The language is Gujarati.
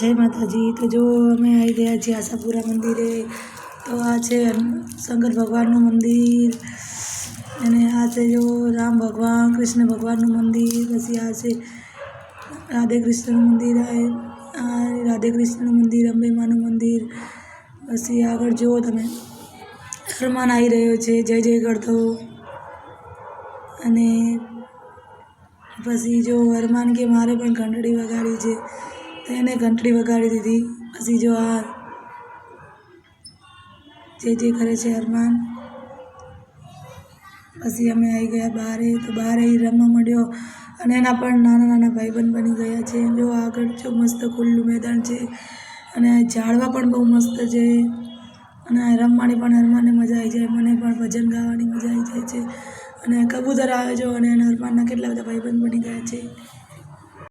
જય માતાજી. તો જો અમે આવી ગયા છીએ આશાપુરા મંદિરે. તો આ છે શંકર ભગવાનનું મંદિર. અને આ છે જો રામ ભગવાન, કૃષ્ણ ભગવાનનું મંદિર. પછી આ છે રાધે કૃષ્ણનું મંદિર. આ રાધે કૃષ્ણનું મંદિર, અંબે માનું મંદિર. પછી આગળ જુઓ તમે. હનુમાન આવી રહ્યો છે. જય જય કરતો. અને પછી જો હનુમાન કે મારે પણ ઘંટડી વગાડી છે. એને ઘંટડી વગાડી દીધી. પછી જો આ જે જે કરે છે અરમાન, પછી અમે આવી ગયા બહારે તો બહાર એ રમવા મળ્યો અને એના પણ નાના નાના ભાઈબંધ બની ગયા છે. જો આગળ જો મસ્ત ખુલ્લું મેદાન છે. અને ઝાડવા પણ બહુ મસ્ત છે. અને રમવાની પણ હરમાનને મજા આવી જાય. મને પણ ભજન ગાવાની મજા આવી જાય છે. અને કબૂતર આવે જો, અને એના હરમાનના કેટલા બધા ભાઈબંધ બની ગયા છે.